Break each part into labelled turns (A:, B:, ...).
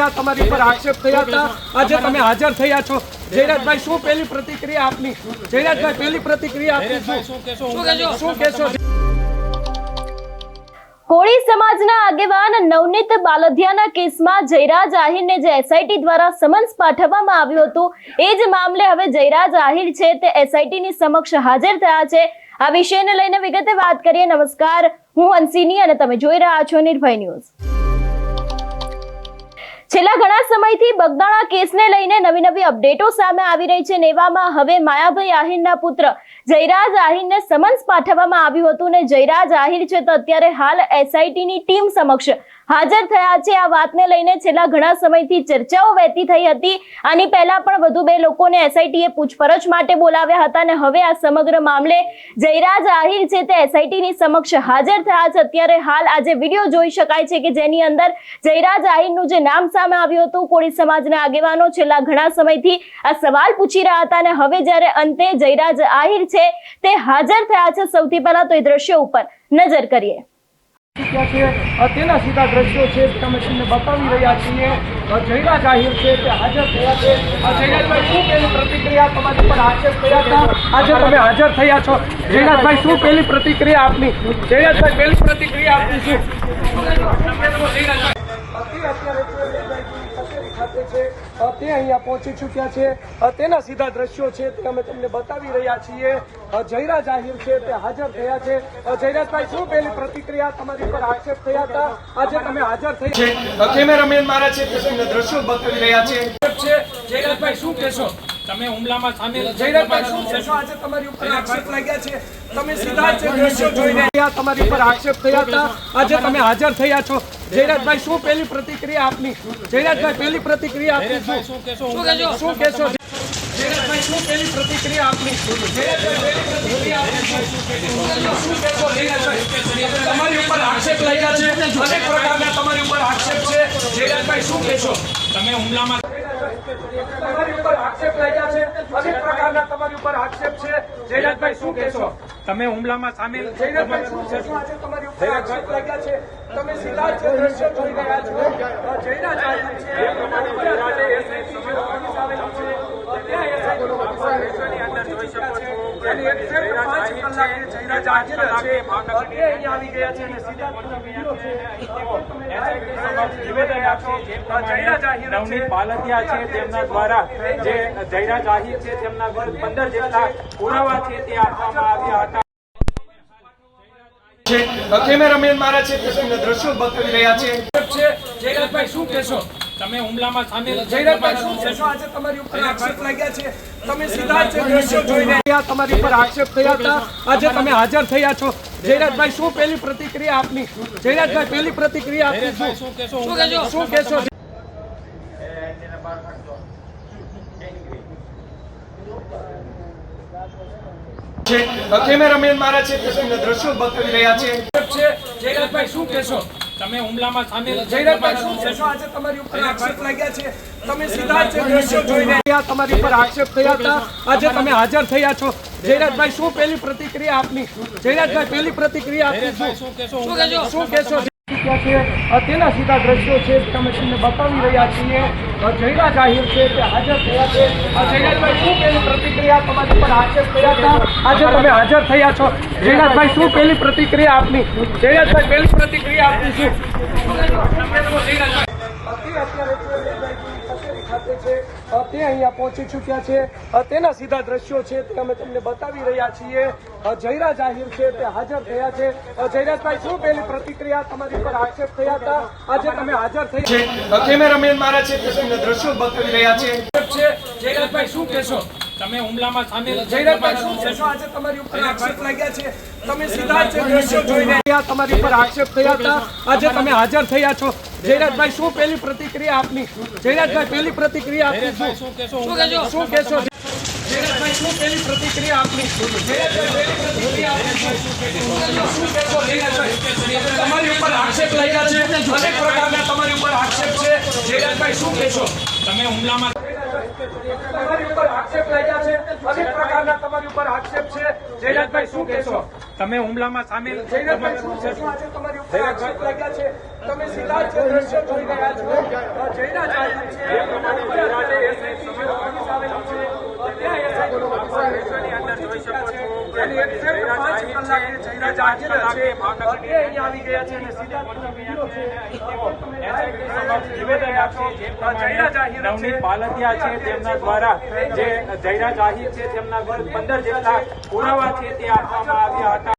A: આ તમારી પર આક્ષેપ થયા હતા. આજે તમે હાજર થયા છો. જયરાજભાઈ શું પહેલી પ્રતિક્રિયા આપની? જયરાજભાઈ પહેલી પ્રતિક્રિયા આપની શું? શું કહેશો?
B: કોળી સમાજના આગેવાન નવનીત બાલધિયાના કેસમાં જયરાજ આહિરને જે એસઆઈટી દ્વારા સમન્સ પાઠવવામાં આવ્યું હતું એ જ મામલે હવે જયરાજ આહિર છે તે એસઆઈટીની સમક્ષ હાજર થયા છે. આ વિષયને લઈને વિગતે વાત કરીએ. નમસ્કાર. હું હંસિની અને તમે જોઈ રહ્યા છો નિર્ભય ન્યૂઝ. છેલ્લા ઘણા સમયથી બગદાણા કેસને લઈને નવી નવી અપડેટો સામે આવી રહી છે. ને એવામાં હવે માયાભાઈ આહિરના પુત્ર જયરાજ આહિરને સમન્સ પાઠવવામાં આવ્યું હતું ને જયરાજ આહિર છે તો અત્યારે હાલ એસઆઈટીની ટીમ સમક્ષ હાજર થયા છે. આ વાતને લઈને છેલ્લા ઘણા સમયથી ચર્ચાઓ વહેતી થઈ હતી આની પહેલા પણ વધુ બે લોકોને એસઆઈટીએ પૂછપરછ માટે બોલાવ્યા હતા અને હવે આ સમગ્ર મામલે જયરાજ આહિર છે તે એસઆઈટીની સમક્ષ હાજર થયા છે. અત્યારે હાલ આજે વીડિયો જોઈ શકાય છે કે જેની અંદર જયરાજ આહિરનું જે નામ સામે આવ્યું હતું, કોળી સમાજના આગેવાનો છેલ્લા ઘણા સમયથી આ સવાલ પૂછી રહ્યા હતા અને હવે જ્યારે અંતે જયરાજ આહિર છે તે હાજર થયા છે સૌથી પહેલા તો એ દ્રશ્ય ઉપર નજર કરીએ.
A: છે તેના સીધા દ્રશ્યો છે તમે તમને બતાવી રહ્યા છીએ. અ, જાહેર છે તે હાજર થયા છે. જયરાજભાઈ શું પહેલી પ્રતિક્રિયા તમારી પર હાજર થયા હતા આજે તમે હાજર થયા છો. જયરાજભાઈ શું પહેલી પ્રતિક્રિયા આપની? જયરાજભાઈ પહેલી પ્રતિક્રિયા આપની શું તે અત્યારે કચેરી ખાતે છે અ, તે અહીંયા પહોંચી ચૂક્યા છે. તેના સીધા દ્રશ્યો છે તે અમે તમને બતાવી રહ્યા છીએ. જયરાજ આહિર છે તે હાજર થયા છે. જયરાજભાઈ શું પહેલી પ્રતિક્રિયા તમારી પર આક્ષેપ થયા હતા? આજે તમે હાજર થઈ છે કેમેરામેન મારા છે તે તમને દ્રશ્યો બતાવી રહ્યા છે. છે. જયરાજભાઈ શું કહેશો?
C: તમે હુમલામાં સામેલ
A: જયરાજભાઈ શું કહેશો? આજે તમારી ઉપર આક્ષેપ લાગ્યા છે. તમે સીધા જ દ્રશ્યો જોઈ રહ્યા તમારી પર આક્ષેપ થયા હતા. આજે તમે હાજર થયા છો. જયરાજભાઈ શું પહેલી પ્રતિક્રિયા આપની? જયરાજભાઈ પહેલી પ્રતિક્રિયા આપની શું?
C: કહેશો?
A: શું કહેશો? જયરાજભાઈ શું પહેલી પ્રતિક્રિયા આપની જયરાજભાઈ પહેલી પ્રતિક્રિયા આપની? શું કહેશો જયરાજભાઈ તમારી ઉપર આક્ષેપ લાગ્યા છે. અનેક પ્રકારના તમારી ઉપર આક્ષેપ છે. જયરાજભાઈ શું કહેશો?
C: તમે હુમલામાં
A: તમારી ઉપર આક્ષેપ લાગ્યા છે? અનેક પ્રકારના તમારી ઉપર આક્ષેપ છે? જયરાજભાઈ શું કહેશો
C: તમે હુમલામાં સામેલ
A: જયરાજભાઈ શું કહેશો આજે તમારી ઉપર આક્ષેપ લાગ્યા છે. તમે સીધા જ દ્રશ્યો જોઈ રહ્યા છો જયરાજ છે.
C: નવનીત છે તેમના દ્વારા જે જયરાજ આહિર છે તેમના વિરુદ્ધ પંદર જેટલા પુરાવા છે તે આપવામાં આવ્યા હતા.
A: કેમેરામેન મારા છે દ્રશ્યો બતાવી રહ્યા છે. છે. જયરાજભાઈ શું કહેશો?
C: તમે હુમલામાં સામેલ
A: આજે તમારી ઉપર આક્ષેપ લાગ્યા છે. તમે સીધા જ દ્રશ્યો જોઈ રહ્યા તમારી ઉપર આક્ષેપ થયા હતા. આજે તમે હાજર થયા છો. જયરાજભાઈ શું પહેલી પ્રતિક્રિયા આપની? જયરાજભાઈ પહેલી પ્રતિક્રિયા આપની શું કહેશો?
C: શું કહેશો?
A: શું કહેશો? કેમેરામેન મારા છે તે દ્રશ્યો બતાવી રહ્યા છે. છે જયરાજભાઈ શું કહેશો?
C: તમે હુમલામાં સામેલ
A: આજે તમારી ઉપર આક્ષેપ લાગ્યા છે. તમે સીધા જ દ્રશ્યો જોઈ રહ્યા તમારી ઉપર આક્ષેપ થયા હતા. આજે તમે હાજર થયા છો. જયરાજભાઈ શું પહેલી પ્રતિક્રિયા આપની? જયરાજભાઈ પહેલી પ્રતિક્રિયા આપની શું?
C: શું કહેશો?
A: શું કહેશો? ક્યાં છે તેના સીધા દ્રશ્યો છે તમે તમને બતાવી રહ્યા છીએ. અ, જાહેર છે તે હાજર થયા છે. જયરાજભાઈ શું પહેલી પ્રતિક્રિયા તમારી પણ હાજર થયા હતા આજે તમે હાજર થયા છો. જયરાજભાઈ શું પહેલી પ્રતિક્રિયા આપની? જયરાજભાઈ પહેલી પ્રતિક્રિયા આપની શું? અત્યારે તે અહીંયા પહોંચી ચૂક્યા છે. તેના સીધા દ્રશ્યો છે તે અમે તમને બતાવી રહ્યા છીએ. જયરાજ આહિર છે તે હાજર થયા છે. જયરાજભાઈ શું પહેલી પ્રતિક્રિયા તમારી પર આક્ષેપ થયા હતા? આજે તમે હાજર થઈ છે. કેમેરામેન મારા છે તે દ્રશ્યો બતાવી રહ્યા છે. છે. જયરાજભાઈ શું કહેશો?
C: તમે હુમલામાં સામેલ
A: જયરાજભાઈ શું કહેશો? આજે તમારી ઉપર આક્ષેપ લાગ્યા છે. તમે સીધા જ દ્રશ્યો જોઈ રહ્યા તમારી ઉપર આક્ષેપ થયા હતા. આજે તમે હાજર થયા છો. જયરાજભાઈ શું પહેલી પ્રતિક્રિયા આપની? જયરાજભાઈ પહેલી પ્રતિક્રિયા આપની શું?
C: કહેશો?
A: શું કહેશો? જયરાજભાઈ શું પહેલી પ્રતિક્રિયા આપની? તમારી ઉપર આક્ષેપ લાગ્યા છે. અનેક પ્રકારના તમારી ઉપર આક્ષેપ છે. જયરાજભાઈ શું કહેશો?
C: તમે હુમલામાં
A: તમારી ઉપર આક્ષેપ લાગ્યા છે? અનેક પ્રકારના તમારી ઉપર આક્ષેપ છે. જયરાજભાઈ શું કહેશો
C: તમે હુમલામાં સામેલ
A: જયરાજભાઈ શું કહેશો આજે તમારી ઉપર આક્ષેપ લાગ્યા છે. તમે સીધા જ જે દ્રશ્યો જોઈ રહ્યા છો જયરાજ છે.
C: નવનીત બાલદિયા છે તેમના દ્વારા જે જયરા આહિર છે તેમના પંદર જેટલા પુરાવા છે તે આપવામાં આવ્યા હતા.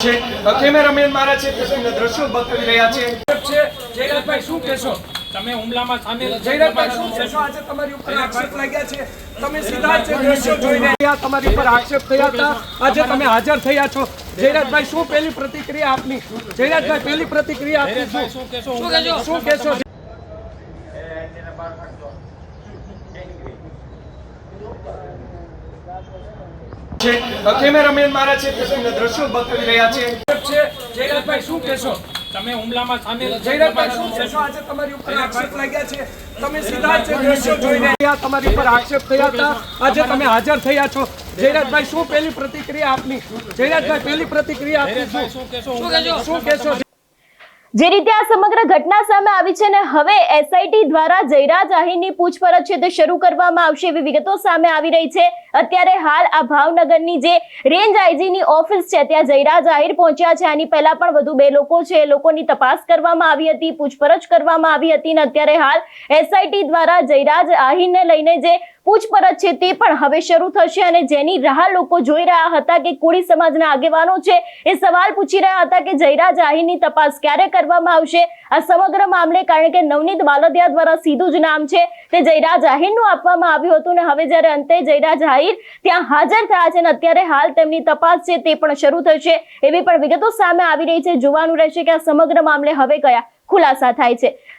A: છે. કેમેરામેન મારા છે દ્રશ્યો બતાવી રહ્યા છે. છે. જયરાજભાઈ શું કહેશો?
C: તમે હુમલામાં સામેલ
A: આજે તમારી ઉપર આક્ષેપ લાગ્યા છે. તમે સીધા જ દ્રશ્યો જોઈ રહ્યા તમારી ઉપર આક્ષેપ થયા હતા. આજે તમે હાજર થયા છો. જયરાજભાઈ શું પહેલી પ્રતિક્રિયા આપની? જયરાજભાઈ પહેલી પ્રતિક્રિયા આપની શું?
C: શું કહેશો?
A: શું કહેશો? છે. કેમેરામેન મારા છે દ્રશ્યો બતાવી રહ્યા છે છે. જયરાજભાઈ શું કહેશો?
C: તમે હુમલામાં સામેલ
A: આજે તમારી ઉપર આક્ષેપ લાગ્યા છે. તમે સીધા જ દ્રશ્યો જોઈ રહ્યા તમારી ઉપર આક્ષેપ થયા હતા. આજે તમે હાજર થયા છો. જયરાજભાઈ શું પહેલી પ્રતિક્રિયા આપની? જયરાજભાઈ પહેલી પ્રતિક્રિયા આપની શું?
C: શું કહેશો?
A: શું કહેશો?
B: જે રીતે આ સમગ્ર ઘટના સામે આવી છે ને હવે એસઆઈટી દ્વારા જયરાજ આહીરની પૂછપરછ છે તે શરૂ કરવામાં આવશે એવી વિગતો સામે આવી રહી છે. અત્યારે હાલ આ ભાવનગરની જે રેન્જ આઈજીની ઓફિસ છે, ત્યાં જયરાજ આહીર પહોંચ્યા છે. આની પહેલા પણ વધુ બે લોકો છે, એ લોકોની તપાસ કરવામાં આવી હતી, પૂછપરછ કરવામાં આવી હતી ને અત્યારે હાલ એસઆઈટી દ્વારા જયરાજ આહીરને લઈને જે પૂછપરછ છે તે પણ હવે શરૂ થશે અને જેની રાહ લોકો જોઈ રહ્યા હતા કે કોળી સમાજના આગેવાનો છે એ સવાલ પૂછી રહ્યા હતા કે જયરાજ આહિરની તપાસ ક્યારે કરવામાં આવશે? આ સમગ્ર મામલે કારણ કે નવનીત બાલદિયા દ્વારા સીધું જ નામ છે તે જયરાજ આહિરનું આપવામાં આવ્યું હતું ને હવે જ્યારે અંતે જયરાજ આહિર ત્યાં હાજર થયા છે અને અત્યારે હાલ તેમની તપાસ છે તે પણ શરૂ થશે એવી પણ વિગતો સામે આવી રહી છે. જોવાનું રહેશે કે આ સમગ્ર મામલે હવે કયા ખુલાસા થાય છે.